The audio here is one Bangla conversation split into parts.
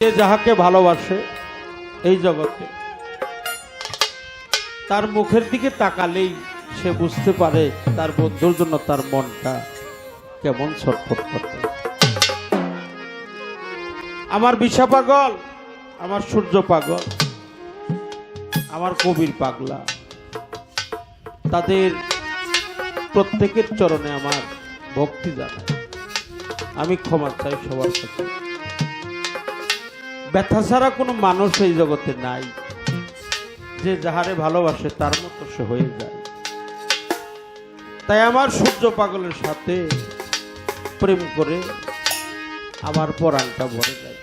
যে যাহাকে ভালোবাসে এই জগতে, তার মুখের দিকে তাকালেই সে বুঝতে পারে তার বন্ধুর জন্য তার মনটা কেমন ছটফট করতে। আমার বিশা পাগল, আমার সূর্য পাগল, আমার কবির পাগলা, তাদের প্রত্যেকের চরণে আমার ভক্তি জানাই আমি ক্ষমা চাই সবার কাছে। ব্যথা ছাড়া কোনো মানুষ এই জগতে নাই। যে যাহারে ভালোবাসে, তার মতো সে হয়ে যায়। তাই আমার সূর্য পাগলের সাথে প্রেম করে আমার পরাণটা ভরে যায়।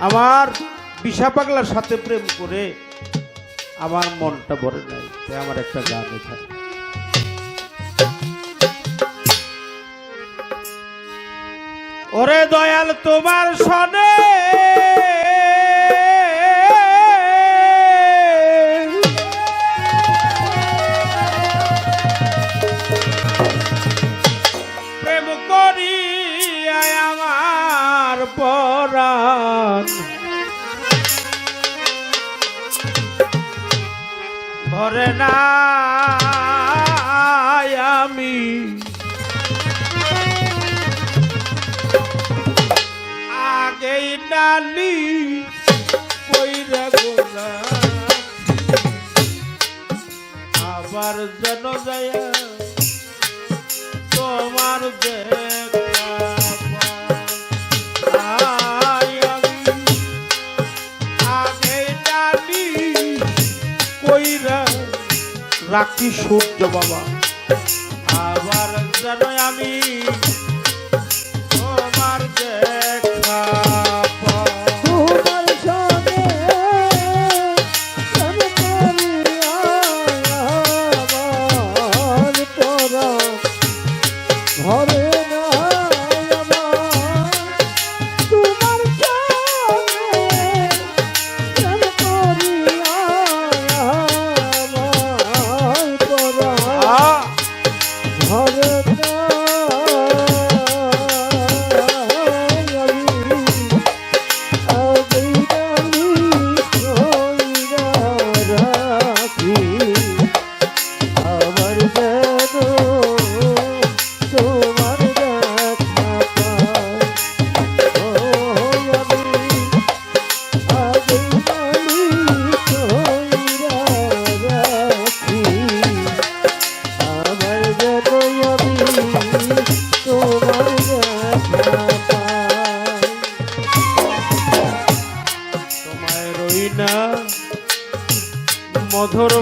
আমার বিষা পাগলার সাথে প্রেম করে আমার মনটা ভরে যায়। তাই আমার একটা গান এখানে। ওরে দয়াল তোমার সনে প্রেম করি আমার পরাণ। ভরে না আমি। ডালি কইরা গোলা আবার যেন যায় তোমার দেখা রাখি সূর্য বাবা। আবার যেন আমি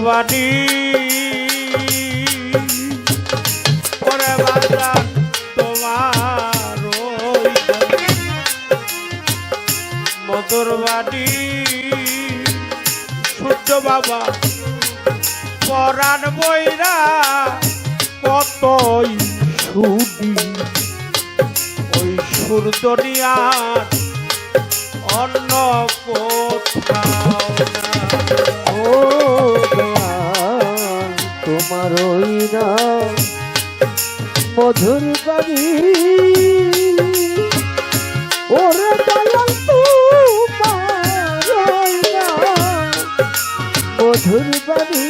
মধুর বাণী। ওরে তোমার মধুর বাণী। সূর্য বাবা, পরাণ বইরা কতই সুদি। ওই সূর্য নিয়ার অন্য কোথাও মধুর বাণী। ওরে মধুর বাণী।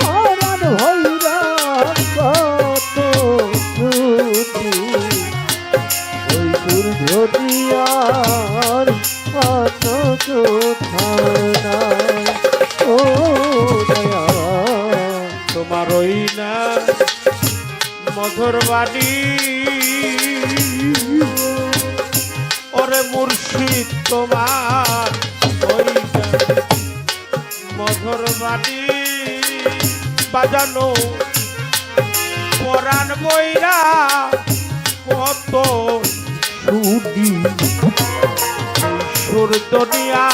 পরাণ বাণী ওরে মুর্শিদ তোমার মধুর বাণী বাজানো। পরাণ বইরা কত সুদি। সুর দুনিয়া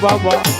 baba.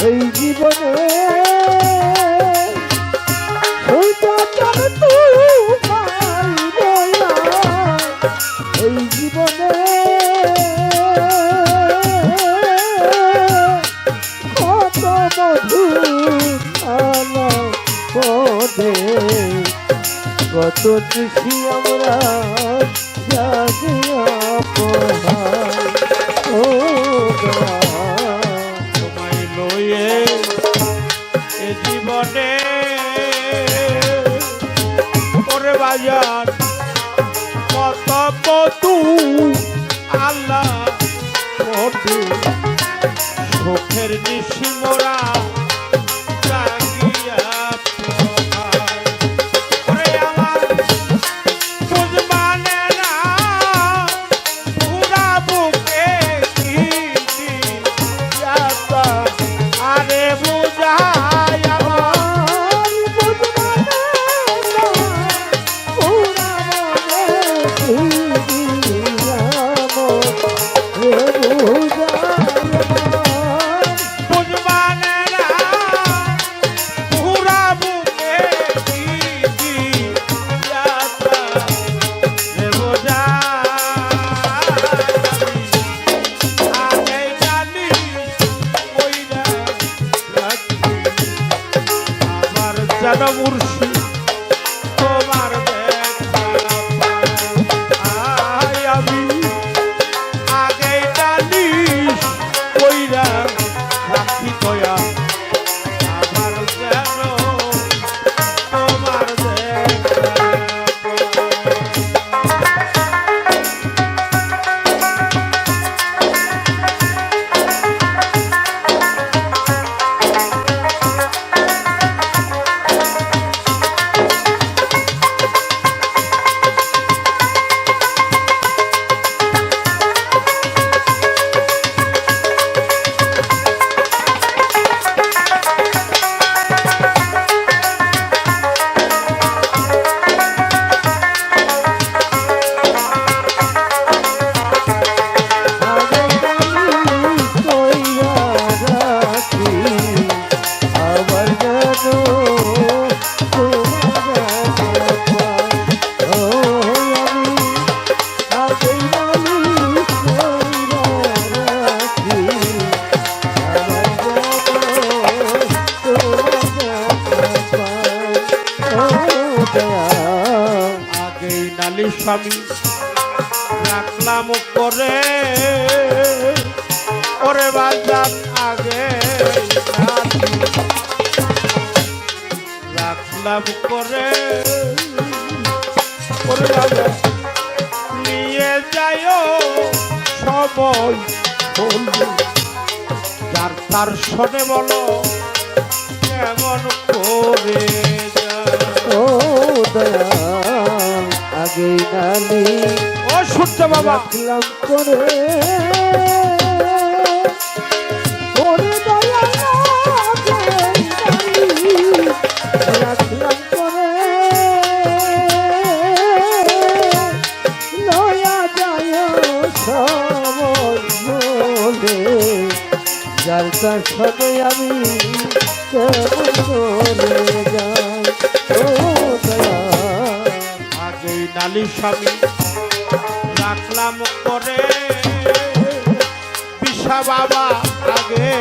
এই জীবনে এই জীবনে কত মধু আলা পদে কত খুশি আমরা জাগিয়া পড়া ও গা মনে ওরে বাজার কত বধু আল্লাহ বধু সুখের নিশি মোরা। স্বামী, রাখলাম করে ওরে বাজান আগে রাখলাম করে ওরে বাজান, নিয়ে যাইও সময় যার তার শোনে বলো, কেমন করে যায়। ও আগে নালি ও সূর্য বাবা। রাখলাম করে। ওরে দয়াল রাখলাম যার তার সাথে আমি কেমন আগেই স্বামী রাখলাম করে পিসা বাবা আগে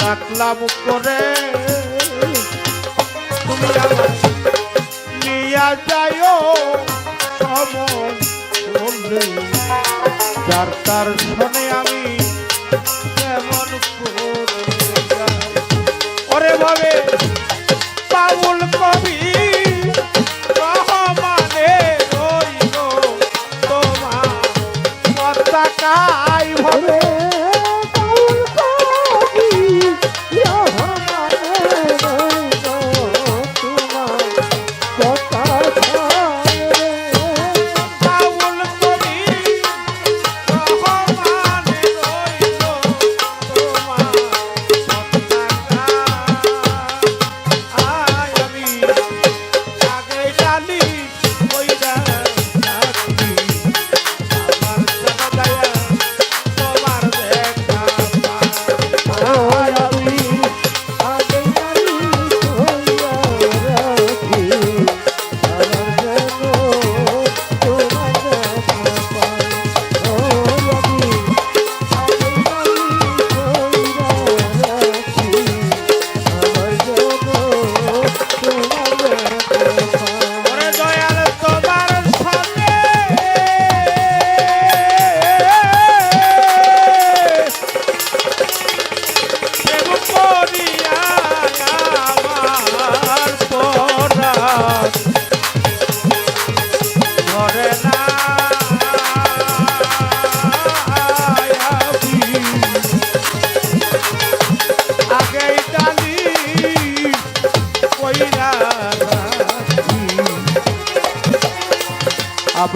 রাখলাম করে তুমি আমার নিয়া যাইও সময় যার তার শোনে আমি কেমন করে?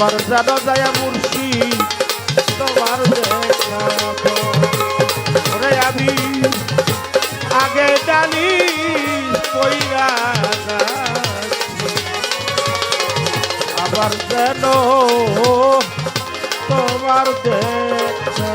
যেন যায় মুর্শি তোমার ওরে আমি আগে জানি কইরা। আবার যেন তোমার দেখা